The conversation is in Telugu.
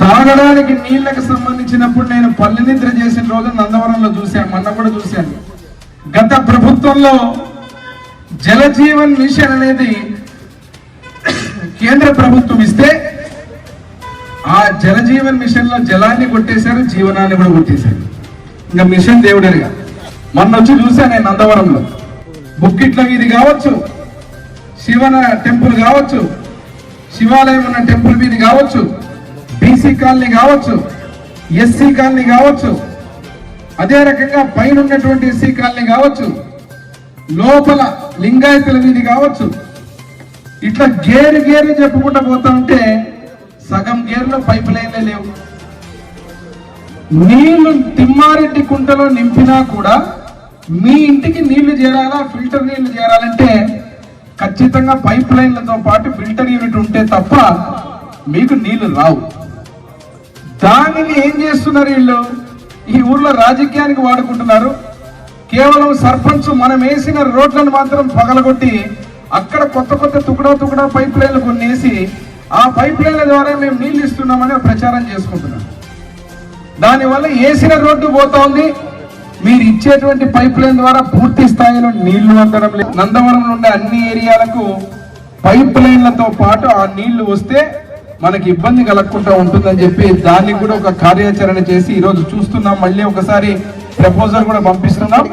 తాగడానికి నీళ్ళకి సంబంధించినప్పుడు నేను పల్లె నిద్ర చేసిన రోజు నందవరంలో చూశాను మొన్న కూడా చూశాను. గత ప్రభుత్వంలో జలజీవన్ మిషన్ అనేది కేంద్ర ప్రభుత్వం ఇస్తే ఆ జలజీవన్ మిషన్లో జలాన్ని కొట్టేశారు జీవనాన్ని కూడా కొట్టేశారు. ఇంకా మిషన్ దేవుడేగా మొన్న వచ్చి చూశాను నేను నందవరంలో. బుక్కిట్ల వీధి కావచ్చు శివన టెంపుల్ కావచ్చు శివాలయం ఉన్న టెంపుల్ వీధి కావచ్చు బీసీ కాలనీ కావచ్చు ఎస్సీ కాలనీ కావచ్చు అదే రకంగా పైన ఉన్నటువంటి ఎస్సీ కాలనీ కావచ్చు లోపల లింగాయతుల వీధి కావచ్చు ఇట్లా గేరు గేరు చెప్పుకుంటూ పోతా ఉంటే సగం గేర్లో పైప్ లైన్లే లేవు. నీళ్ళు తిమ్మారెడ్డి కుంటలో నింపినా కూడా మీ ఇంటికి నీళ్ళు చేరాలా ఫిల్టర్ నీళ్ళు చేరాలంటే ఖచ్చితంగా పైప్ లైన్లతో పాటు ఫిల్టర్ యూనిట్ ఉంటే తప్ప మీకు నీళ్ళు రావు. దానిని ఏం చేస్తున్నారు వీళ్ళు? ఈ ఊర్లో రాజకీయానికి వాడుకుంటున్నారు. కేవలం సర్పంచ్ మనం వేసిన రోడ్లను మాత్రం పగలగొట్టి అక్కడ కొత్త కొత్త తుకడా తుకడా పైప్ లైన్లు కొన్ని వేసి ఆ పైప్ లైన్ల ద్వారా మేము నీళ్ళు ఇస్తున్నామని ప్రచారం చేసుకుంటున్నాం. దానివల్ల వేసిన రోడ్డు పోతా ఉంది. మీరు ఇచ్చేటువంటి పైప్ లైన్ ద్వారా పూర్తి స్థాయిలో నీళ్ళు అందడం లేదు. నందవరం నుండి అన్ని ఏరియాలకు పైప్ లైన్లతో పాటు ఆ నీళ్ళు వస్తే మనకి ఇబ్బంది కలగకుండా ఉంటుందని చెప్పి దాన్ని కూడా ఒక కార్యాచరణ చేసి ఈ రోజు చూస్తున్నాం. మళ్ళీ ఒకసారి ప్రపోజల్ కూడా పంపిస్తున్నాం.